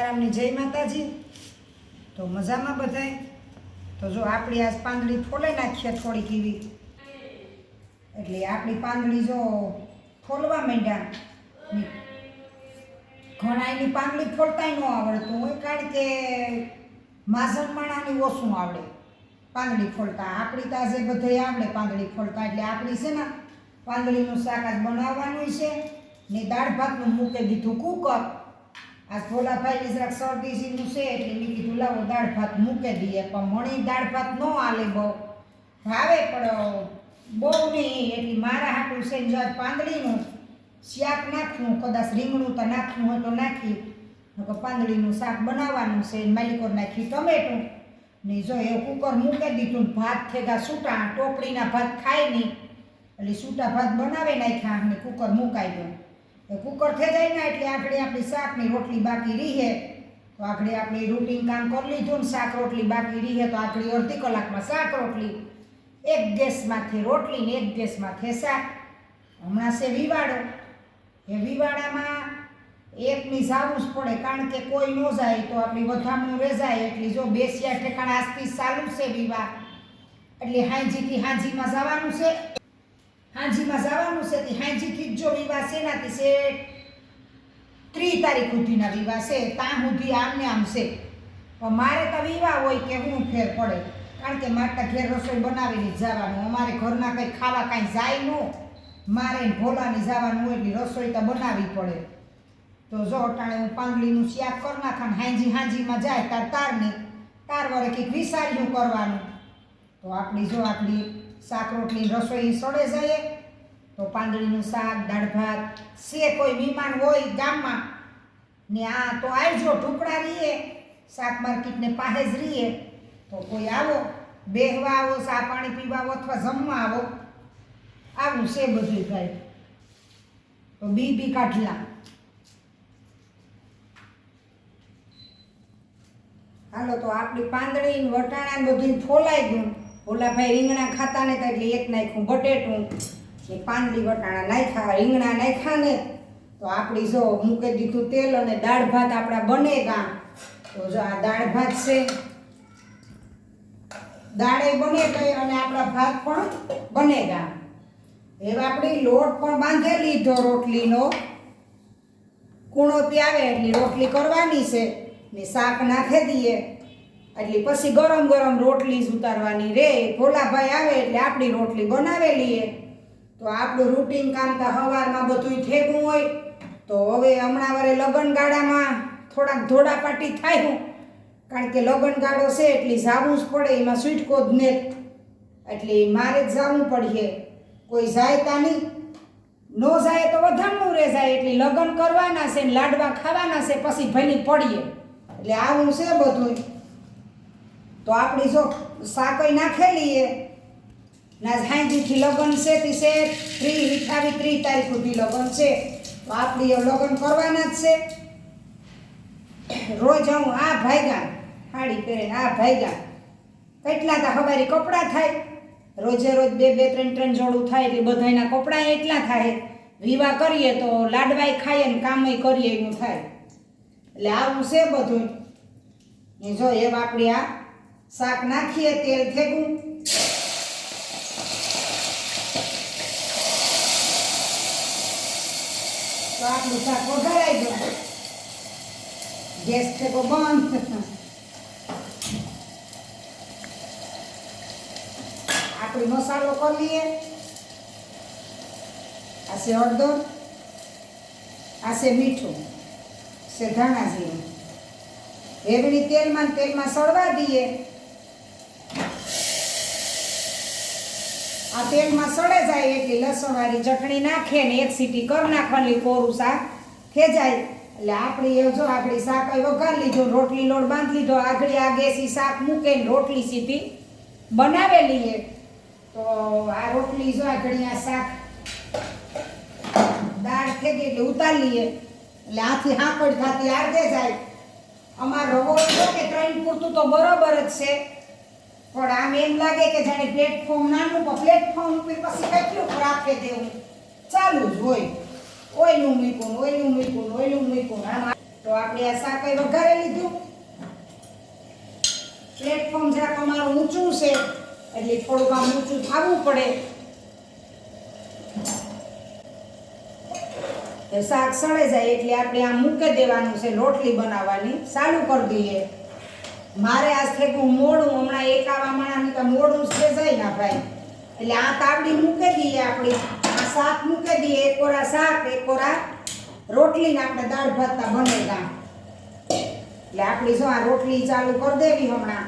સીતારામની જય માતાજી. તો મજામાં બધાય? તો જો આપણી આ પાંદડી ફોલાઈ નાખીએ થોડીક એવી. એટલે આપણી પાંદડી જો ફોલવા માંડ્યા. ઘણા એની પાંદડી ફોલતાય ન આવડતું હોય, કારણ કે માઝણ માણાની ઓછું આવડે પાંદડી ફોલતા. આપણી તો આજે બધે આવડે પાંદડી ફોલતા, એટલે આપણી છે ને પાંદડીનું શાક આજ બનાવવાનું છે ને દાળ ભાતનું મૂકે દીધું કુકર. આજ ભોલાભાઈ જરાક શરદી સીનું છે એટલે મેં કીધું, લાવો, દાળ ભાત મૂકી દઈએ. પણ મણી દાળ ભાત ન આલે બહુ. ભાવે, પણ બહુ નહીં. એટલે મારા હાટું છે ને જો પાંદડીનું શાક નાખવું, કદાચ રીંગણું તો નાખવું હોય તો નાખી. નકર પાંદડીનું શાક બનાવવાનું છે ને માલિકોર નાખી ટમેટું. ને જો એ કુકર મૂકી દીધું ભાત થેગા છૂટા ટોપડીના ભાત ખાય નહીં. એટલે છૂટા ભાત બનાવી નાખ્યા અને કુકર મુકાઈ ગયો. કુકર થઈ જાય ને એટલે આગળ આપણી શાકની રોટલી બાકી રીહે તો આપણે આપણી રૂટીન કામ કરી લીધું ને શાક રોટલી બાકી રીહે તો આગળ અડધી કલાકમાં શાક રોટલી. એક ગેસમાંથી રોટલી ને એક ગેસમાંથી શાક. હમણાં છે વિવાડો એ વિવાડામાં એકની જાવું જ પડે કારણ કે કોઈ ન જાય તો આપણી વધામણું રેજાય એટલે જો બેસ્યા ઠેકાણા આજથી ચાલુ છે વિવાહ. એટલે હાંજીથી હાંજીમાં જવાનું છે. હાંજીમાં જવાનું છે તે હાંજીથી જ જો વિવાહ છે નાથી છે ત્રીસ તારીખ સુધીના વિવાહ છે, ત્યાં સુધી આમને આમ છે. પણ મારે તો વિવાહ હોય કે હું ફેર પડે, કારણ કે મારે તો ઘેર રસોઈ બનાવીને જવાનું. અમારે ઘરના કંઈ ખાવા કાંઈ જાય ન, મારે ને ભોલાને જવાનું હોય એટલે રસોઈ તો બનાવવી પડે. તો જો અટાણે હું પાંદડીનું શાક કરી નાખાને હાંજી હાંજીમાં જાય તાર તારની, તાર વરે કંઈક વિસાર્યું કરવાનું. તો આપણી જો આપણી શાક રોટલી રસોઈ સડે જાય. તો પાંદડીનું શાક, દાળ ભાત છે કોઈ મહેમાન હોય ગામમાં, ને આ તો આવજો ટુકડા રહીએ શાક માર્કેટને પાસે જ રહીએ તો કોઈ આવો, બેહવા આવો, ચા પાણી પીવા આવો અથવા જમવા આવો. આવું છે બધું ભાઈ. તો બી બી કાઢલા હાલો, તો આપણી પાંદડી વટાણા બધું ફોલાઈ ગયું. ઓલાભાઈ રીંગણા ખાતા ને એટલે એક નાખ્યું બટેટું ને પાંદડી વટાણા નાખ્યા, રીંગણા નાખ્યા ને, તો આપણી જો મૂકી દીધું તેલ અને દાળ ભાત આપણા બને ગા તો જો આ દાળ ભાત છે. દાળે બને ગઈ અને આપણા ભાત પણ બને ગા હવે આપણી લોટ પણ બાંધેલી લીધો રોટલીનો. કૂણો પ્યાવે એટલે રોટલી કરવાની છે. ને શાક નાખી દઈએ. એટલે પછી ગરમ ગરમ રોટલી જ ઉતારવાની રે. ભોલાભાઈ આવે એટલે આપણી રોટલી બનાવેલી એ. તો આપણું રૂટીન કામ તો સવારમાં બધું થેગું હોય. તો હવે હમણાં વારે લગ્નગાળામાં થોડાક ધોડાપાટી થાય હું. કારણ કે લગ્નગાળો છે એટલે જવું જ પડે, એમાં સ્વીટકો જ ને. એટલે મારે જ જવું પડીએ કોઈ જાય તા નહીં. ન જાય તો વધારનું રહે જાય. એટલે લગ્ન કરવાના છે ને લાડવા ખાવાના છે, પછી ભલી પડીએ. એટલે આવું છે બધું તો આપણી જો સાકઈ નાખેલી એ. ના હાંજીથી લગ્ન છે, તે ત્રી અઠાવી ત્રીસ તારીખ સુધી લગ્ન છે. તો આપણી લગ્ન કરવાના જ છે. રોજ હું આ ભાઈગા સાડી પહેરીને આ ભાઈગા કેટલા તા હવારી કપડાં થાય. રોજે રોજ બે બે, ત્રણ ત્રણ જોડું થાય એટલે બધાના કપડાં એટલા થાય. વિવાહ કરીએ તો લાડવાય ખાઈએ ને કામય કરીએ એનું થાય. એટલે આવું છે બધું ને જો એ આપણી આ શાક નાખીએ, તેલ ભેગું. તો આપણું શાક વઘારાઈ ગયું. ગેસ ફેંકો બંધ. આપણે મસાલો કરી લઈએ. આ છે હળદર, આ છે મીઠું, છે ધાણા જીરું. રેવડી તેલમાં તેલમાં સળવા દઈએ. આ તેલમાં સડે જાય એટલે લસણવાળી ચટણી નાખે ને એક સીટી કરી નાખવાની કોરું શાક ખેંચાય એટલે આપણી એ જો આપણી શાક વઘાર લીધો, રોટલી લોટ બાંધી લીધો, આગળી આ ગેસી શાક મૂકે ને રોટલી સીધી બનાવેલી એ તો આ રોટલી જો આગળી આ શાક દાળ થઈ ગઈ એટલે ઉતારી લઈએ એટલે આથી હાંકડ થાતી આરજે જાય. અમારો રવો કે ત્રણ પૂરતું તો બરોબર જ છે. પણ આમ એમ લાગે કે જાણે પ્લેટફોર્મ નાનું પણ પ્લેટફોર્મ ઉપર પછી કેટલું રાખે દેવું? ચાલુ જ હોય. ઓયલું મૂકું ઓયલું મૂકું ઓયલું મૂકું. આમ તો આપણે આ શાક અહીં વઘારી લીધું. પ્લેટફોર્મ જરાક અમારું ઊંચું છે, એટલે થોડુંક આમ ઊંચું થવું પડે. શાક સળે જાય એટલે આપણે આમ મૂકી દેવાનું છે રોટલી બનાવવાની. ચાલુ કરી દઈએ. મારે આજ થેકું મોડું, હમણાં એક આવા માણાની તો મોડું છે જાય ને ભાઈ. એટલે આ તાબડી મૂકી દઈએ આપણી, આ શાક મૂકી દઈએ, એક કોરા શાક, એક કોરા રોટલી ને આપણે દાળ ભાતના બનેગા એટલે આપણી જો આ રોટલી ચાલુ કરી દેવી હમણાં.